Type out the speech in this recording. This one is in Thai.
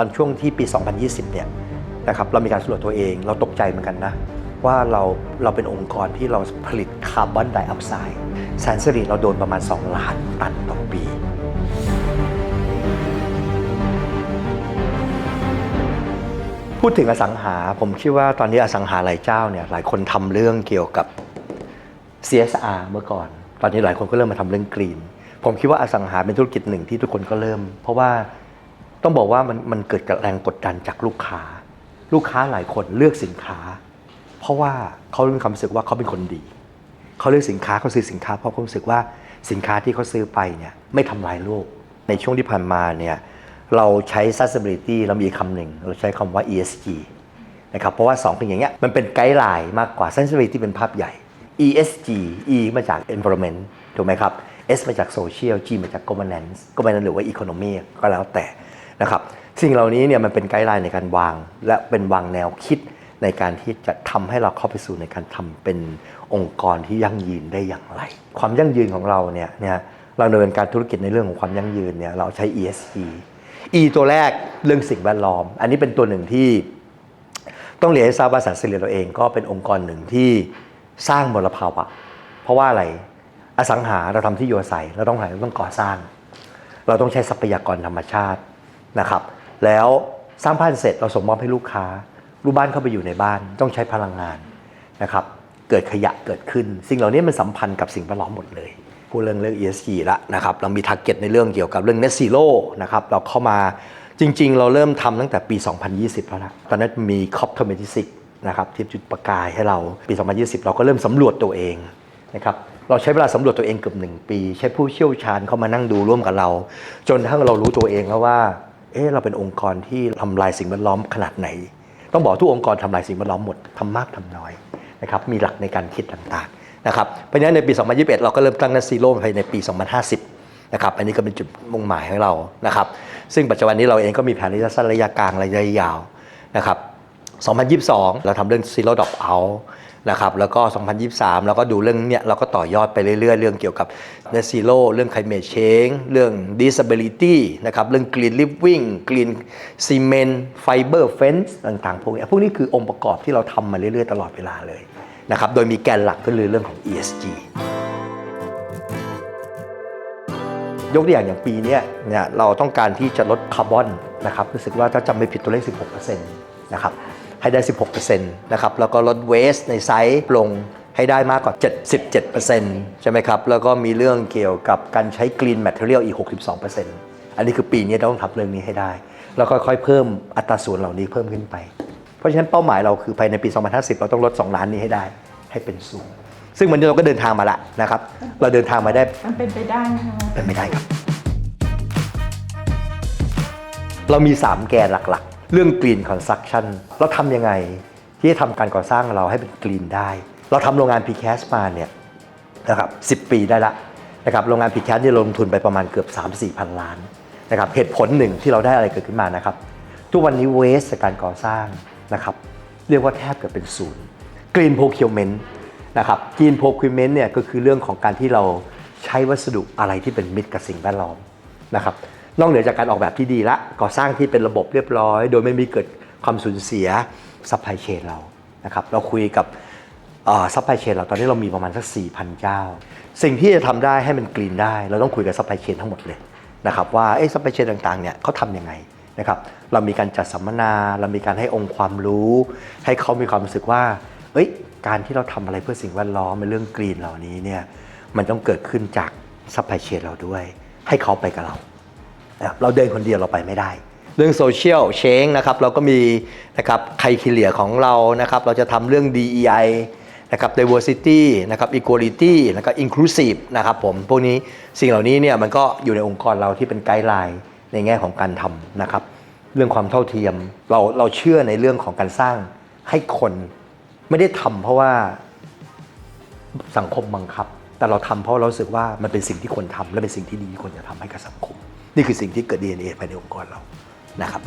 อนช่วงที่ปี 2020 เนี่ยนะครับเรามีการสำรวจตัวเองเราตกใจเหมือนกันนะว่าเราเราเป็นองค์กรที่เราผลิตคาร์บอนไดออกไซด์แสนสิริเราโดนประมาณ 2 ล้านตันต่อปี พูดถึงอสังหาผมคิดว่าตอนนี้อสังหาหลายเจ้าเนี่ยหลายคนทำเรื่องเกี่ยวกับ CSR เมื่อก่อน ตอนนี้หลายคนก็เริ่มมาทำเรื่องกรีน ผมคิดว่าอสังหาเป็นธุรกิจหนึ่งที่ทุกคนก็เริ่ม เพราะว่า ต้องบอกว่ามันมันเกิดกับแรงกดดันจากลูกค้า ลูกค้าหลายคนเลือกสินค้า เพราะว่าเขามีความรู้สึกว่าเขาเป็นคนดี เขาเลือกสินค้าเขาซื้อสินค้าเพราะเขารู้สึกว่าสินค้าที่เขาซื้อไปเนี่ยไม่ทำลายโลก ในช่วงที่ผ่านมาเนี่ยเราใช้ sustainability เรามีคำหนึ่งเราใช้คำว่า ESG นะครับเพราะว่า2เป็นอย่างเงี้ยมันเป็นไกด์ไลน์มากกว่า sustainability เป็นภาพใหญ่ ESG E มาจาก environment ถูกไหมครับ S มาจาก social G มาจาก governance governance หรือว่า economy ก็แล้วแต่ นะครับสิ่งเหล่านี้เนี่ยมันเป็นไกด์ไลน์ในการวาง และเป็นวางแนวคิดในการที่จะทำให้เราเข้าไปสู่ในการทำเป็นองค์กรที่ยั่งยืนได้อย่างไร ความยั่งยืนของเราเนี่ยเนี่ยเราดำเนินการธุรกิจในเรื่องของความยั่งยืนเนี่ยเราใช้ ESG E ตัวแรกเรื่องสิ่งแวดล้อม อันนี้เป็นตัวหนึ่งที่ ต้องเรียนให้ทราบว่าสารสิริเราเองก็เป็นองค์กรหนึ่งที่สร้างมลภาวะ เพราะว่าอะไรอสังหาเราทำที่อยู่อาศัยเราต้องหาเราต้องก่อสร้าง เราต้องใช้ทรัพยากรธรรมชาติ นะครับแล้วสร้างบ้านเสร็จเราส่งมอบให้ลูกค้า ลูกบ้านเข้าไปอยู่ในบ้านต้องใช้พลังงานนะครับเกิดขยะเกิดขึ้น สิ่งเหล่านี้มันสัมพันธ์กับสิ่งแวดล้อมหมดเลยพูดเรื่องเรื่อง ESG ละนะครับเรามีทาร์เก็ตในเรื่องเกี่ยวกับเรื่อง Net Zero นะครับเราเข้ามาจริง ๆ เราเริ่มทำตั้งแต่ปี 2020 แล้วนะตอนนั้นมี COP26 นะครับที่จุดประกายให้เราปี 2020 เราก็เริ่มสำรวจตัวเองนะครับเราใช้เวลาสำรวจตัวเองเกือบหนึ่งปี ใช้ผู้เชี่ยวชาญเข้ามานั่งดูร่วมกับเรา จนทั้งเรารู้ตัวเองแล้วว่า เออเราเป็นองค์กรที่ทำลายสิ่งแวดล้อมขนาดไหน ต้องบอกทุกองค์กรทำลายสิ่งแวดล้อมหมดทำมากทำน้อยนะครับมีหลักในการคิดต่างๆนะครับเพราะฉะนั้นในปี 2021 เราก็เริ่มตั้งนัซีโร่ภายในปี 2050นะครับอันนี้ก็เป็นจุดมุ่งหมายของเรานะครับซึ่งปัจจุบันนี้เราเองก็มีแผนระยะสั้นระยะกลางระยะยาวนะครับ2022 เราทำเรื่อง Zero Drop Out นะครับแล้วก็ 2023เราก็ดูเรื่องเนี้ยเราก็ต่อยอดไปเรื่อยๆ เรื่องเกี่ยวกับ Net Zero เรื่อง Climate Change เรื่อง Disability นะครับเรื่อง Green Living Green Cement Fiber Fence ต่างๆ พวกนี้พวกนี้คือองค์ประกอบที่เราทำมาเรื่อยๆ ตลอดเวลาเลยนะครับโดยมีแกนหลักก็คือเรื่องของ ESG ยกตัวอย่างอย่างปีเนี้ยเนี่ยเราต้องการที่จะลดคาร์บอนนะครับรู้สึกว่าถ้าจำไม่ผิดตัวเลข 16%นะครับ ให้ได้ 16%นะครับแล้วก็ลดเวสในไซต์ลงให้ได้มากกว่า 77%ใช่ไหมครับ แล้วก็มีเรื่องเกี่ยวกับการใช้กรีนแมทเทอเรียลอีก 62%อันนี้คือปีนี้เราต้องทำเรื่องนี้ให้ได้ แล้วก็ค่อยๆเพิ่มอัตราส่วนเหล่านี้เพิ่มขึ้นไป เพราะฉะนั้นเป้าหมายเราคือภายในปี 2050 เราต้องลด 2 ล้านนี้ให้ได้ให้เป็นศูนย์ซึ่งวันนี้เราก็เดินทางมาละนะครับ เราเดินทางมาได้มันเป็นไปได้ไหมคะเป็นไม่ได้ครับ เรามี 3 แกนหลักๆ เรื่อง Green Construction เราทำยังไงที่จะทำการก่อสร้างเราให้เป็นกรีนได้ เราทำโรงงาน PCAS มาเนี่ยนะครับ10ปีได้ละนะครับโรงงาน PCAS ที่ลงทุนไปประมาณเกือบ 3-4พันล้านนะครับเหตุผลหนึ่งที่เราได้อะไรเกิดขึ้นมานะครับทุกวันนี้เวสจากการก่อสร้างนะครับเรียกว่าแทบเกือบเป็นศูนย์ Green Procurement นะครับ Green Procurement เนี่ยก็คือเรื่องของการที่เราใช้วัสดุอะไรที่เป็นมิตรกับสิ่งแวดล้อมนะครับ นอกเหนือจากการออกแบบที่ดีละก่อสร้างที่เป็นระบบเรียบร้อย โดยไม่มีเกิดความสูญเสียซัพพลายเชนเรานะครับเราคุยกับซัพพลายเชนเราตอนนี้เรามีประมาณสัก 4,000 เจ้า สิ่งที่จะทำได้ให้มันกรีนได้ เราต้องคุยกับซัพพลายเชนทั้งหมดเลยนะครับว่าเอ๊ะซัพพลายเชนต่างๆเนี่ยเขาทำยังไงนะครับเรามีการจัดสัมมนาเรามีการให้องค์ความรู้ ให้เขามีความรู้สึกว่าเอ้ยการที่เราทำอะไรเพื่อสิ่งแวดล้อมในเรื่องกรีนเหล่านี้เนี่ยมันต้องเกิดขึ้นจากซัพพลายเชนเราด้วย ให้เขาไปกับเรา นะครับเราเดินคนเดียวเราไปไม่ได้ เรื่องโซเชียลเชงนะครับเราก็มีนะครับใครคิเลียของเรานะครับเราจะทำเรื่อง DEI นะครับ diversity นะครับ equality แล้วก็ inclusive นะครับผมพวกนี้สิ่งเหล่านี้เนี่ยมันก็อยู่ในองค์กรเราที่เป็นไกด์ไลน์ในแง่ของการทำนะครับ เรื่องความเท่าเทียมเราเราเชื่อในเรื่องของการสร้างให้คนไม่ได้ทำเพราะว่าสังคมบังคับ แต่เราทำเพราะเรารู้สึกว่ามันเป็นสิ่งที่ควรทำและเป็นสิ่งที่ดีที่ควรจะทำให้กับสังคม นี่คือสิ่งที่เกิด DNA ภายในองค์กรเรานะครับ